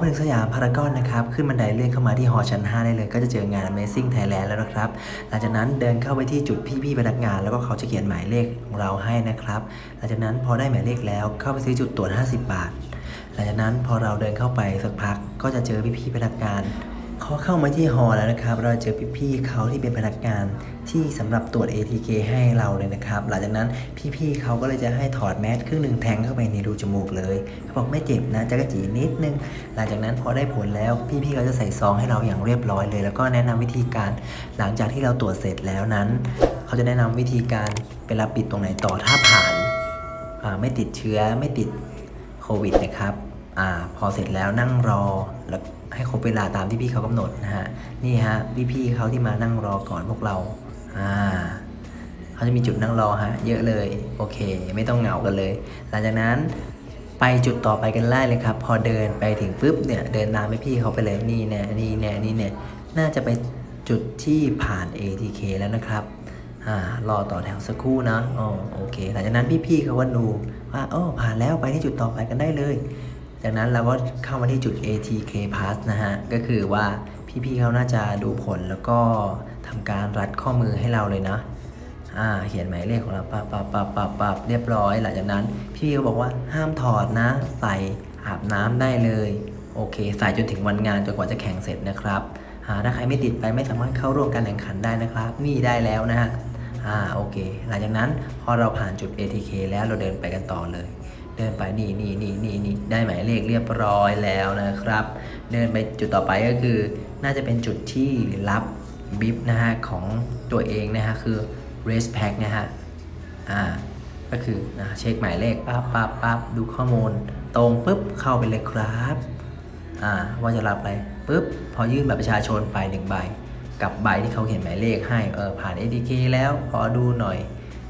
พอถึงสยามพารากอนนะครับ ขึ้นบันไดเลื่อนเข้ามาที่หอชั้น 5 ได้เลย ก็จะเจองาน Amazing Thailand แล้วนะครับ หลังจากนั้นเดินเข้าไปที่จุดพี่ๆพนักงาน แล้วก็เขาจะเขียนหมายเลขของเราให้นะครับ หลังจากนั้นพอได้หมายเลขแล้วเข้าไปซื้อจุดตรวจ 50 บาท หลังจากนั้นพอเราเดินเข้าไปสักพักก็จะเจอพี่ๆพนักงาน เขาเข้ามาที่ฮอลแล้วนะครับ เราเจอพี่ๆเขาที่เป็นพนักงานที่สำหรับตรวจ ATK ให้เราเลยนะครับ หลังจากนั้นพี่ๆเขาก็เลยจะให้ถอดแมสครึ่งหนึ่งแทงเข้าไปในรูจมูกเลยเขาบอกไม่เจ็บนะจะกระจีนิดนึง หลังจากนั้นพอได้ผลแล้วพี่ๆเขาจะใส่ซองให้เราอย่างเรียบร้อยเลย แล้วก็แนะนำวิธีการ หลังจากที่เราตรวจเสร็จแล้วนั้น เขาจะแนะนำวิธีการไปรับปิดตรงไหนต่อถ้าผ่านาไม่ติดเชื้อไม่ติดโควิดนะครับอพอเสร็จแล้วนั่งรอแล้ว ให้ครบเวลาตามที่พี่เขากำหนดนะฮะนี่ฮะพี่ๆเขาที่มานั่งรอก่อนพวกเราอ่าเขาจะมีจุดนั่งรอฮะเยอะเลยโอเค ไม่ต้องเหงากันเลย หลังจากนั้นไปจุดต่อไปกันได้เลยครับ พอเดินไปถึงปุ๊บเนี่ยเดินตามไปพี่เขาไปเลยนี่แน่นี่แน่นี่แน่น่าจะไปจุดที่ผ่าน ATK แล้วนะครับอ่ารอต่อแถวสักครู่นะอ๋อโอเค หลังจากนั้นพี่ๆเขาก็ดูว่าอ๋อผ่านแล้วไปที่จุดต่อไปกันได้เลย จากนั้นเราก็เข้ามาที่จุด ATK Pass นะฮะ ก็คือว่าพี่ๆเขาน่าจะดูผลแล้วก็ทำการรัดข้อมือให้เราเลยนะ อ่า เขียนหมายเลขของเราปับปับปับปับปับเรียบร้อย หลังจากนั้น พี่เขาบอกว่าห้ามถอดนะ ใส่อาบน้ำได้เลย โอเค ใส่จนถึงวันงานจนกว่าจะแข่งเสร็จนะครับอ่าถ้าใครไม่ติดไปไม่สามารถเข้าร่วมการแข่งขันได้นะครับ นี่ได้แล้วนะฮะ อ่า โอเค หลังจากนั้นพอเราผ่านจุด ATK แล้วเราเดินไปกันต่อเลย เดินไปนี่นี่นี่นี่นี่ได้หมายเลขเรียบร้อยแล้วนะครับ เดินไปจุดต่อไปก็คือ น่าจะเป็นจุดที่รับบิฟนะฮะของตัวเองนะฮะคือ race pack นะฮะอ่าก็คือนะเช็คหมายเลขปั๊บปั๊บปั๊บดูข้อมูล ตรงปุ๊บเข้าไปเลยครับอ่าว่าจะรับอะไรปุ๊บพอยื่นบัตรประชาชนไปหนึ่งใบกับใบที่เขาเขียนหมายเลขให้เออผ่าน ATK แล้วขอดูหน่อย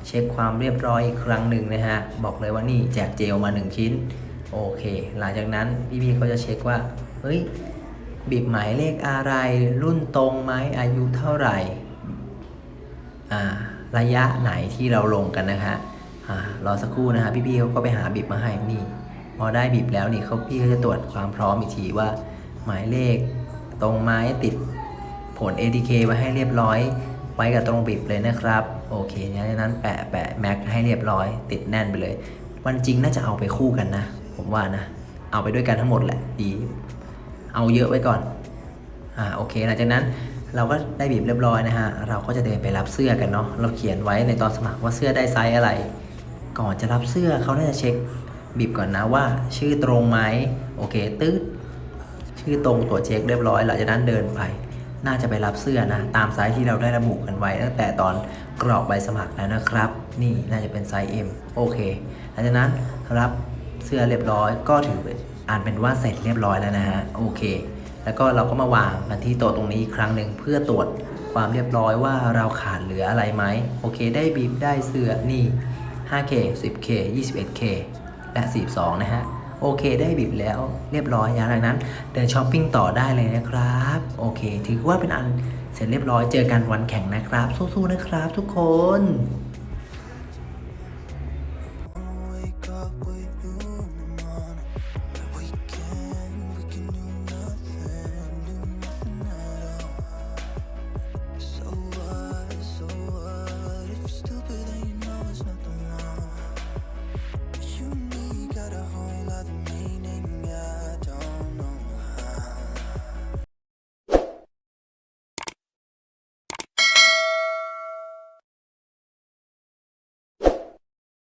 เช็คความเรียบร้อยอีกครั้งหนึ่งนะฮะ บอกเลยว่านี่แจกเจลมา 1 ชิ้น โอเค หลังจากนั้นพี่ๆเขาจะเช็คว่า เฮ้ย บีบหมายเลขอะไร รุ่นตรงไหมอายุเท่าไหร่ อ่า ระยะไหนที่เราลงกันนะฮะอ่ารอสักครู่นะฮะพี่ๆเขาก็ไปหาบีบมาให้นี่ พอได้บีบแล้วนี่เขาพี่เขาจะตรวจความพร้อมอีกทีว่า หมายเลขตรงไหมติดผล ATK ไว้ให้เรียบร้อย ไว้กับตรงบีบเลยนะครับ โอเคงั้นนั้นแปะแปะแม็กให้เรียบร้อย ติดแน่นไปเลย วันจริงน่าจะเอาไปคู่กันนะ ผมว่านะ เอาไปด้วยกันทั้งหมดแหละดี เอาเยอะไว้ก่อน อ่าโอเคหลังจากนั้นเราก็ได้บีบเรียบร้อยนะฮะ เราก็จะเดินไปรับเสื้อกันเนาะ เราเขียนไว้ในตอนสมัครว่าเสื้อได้ไซส์อะไร ก่อนจะรับเสื้อเขาน่าจะเช็คบีบก่อนนะว่า ชื่อตรงไหมโอเคตืดชื่อตรงตัวเช็คเรียบร้อยหลังจากนั้นเดินไป น่าจะไปรับเสื้อนะ ตามไซส์ที่เราได้ระบุกันไว้ ตั้งแต่ตอนกรอกใบสมัครแล้วนะครับ นี่น่าจะเป็นไซส์ M โอเคหลังจากนั้นรับเสื้อเรียบร้อย ก็ถืออ่านเป็นว่าเสร็จเรียบร้อยแล้วนะฮะโอเค แล้วก็เราก็มาวางกันที่โต๊ะตรงนี้อีกครั้งหนึ่งเพื่อตรวจความเรียบร้อยว่าเราขาดเหลืออะไรไหมโอเค ได้บีบได้เสื้อนี่ 5K 10K 21K และ 42 นะฮะ โอเค ได้บิบแล้วเรียบร้อยอย่างนั้น เดินช้อปปิ้งต่อได้เลยนะครับ โอเค ถือว่าเป็นอันเสร็จเรียบร้อยเจอกันวันแข่งนะครับ สู้ๆนะครับทุกคน